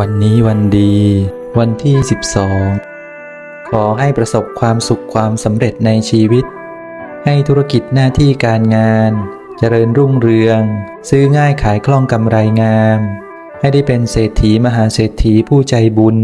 วันนี้วันดี วันที่ 12 ขอให้ประสบความสุขความสำเร็จในชีวิต ให้ธุรกิจหน้าที่การงาน เจริญรุ่งเรือง ซื้อง่ายขายคล่องกำไรงาม ให้ได้เป็นเศรษฐีมหาเศรษฐีผู้ใจบุญ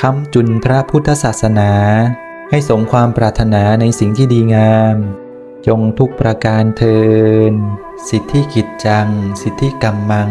ค้ำจุนพระพุทธศาสนา ให้สมความปรารถนาในสิ่งที่ดีงาม จงทุกประการเทิน สิทธิกิจจัง สิทธิกรรมมัง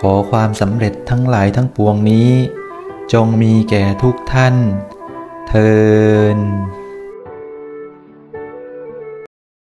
ขอความสำเร็จทั้งหลายทั้งปวงนี้ จงมีแก่ทุกท่าน เทิน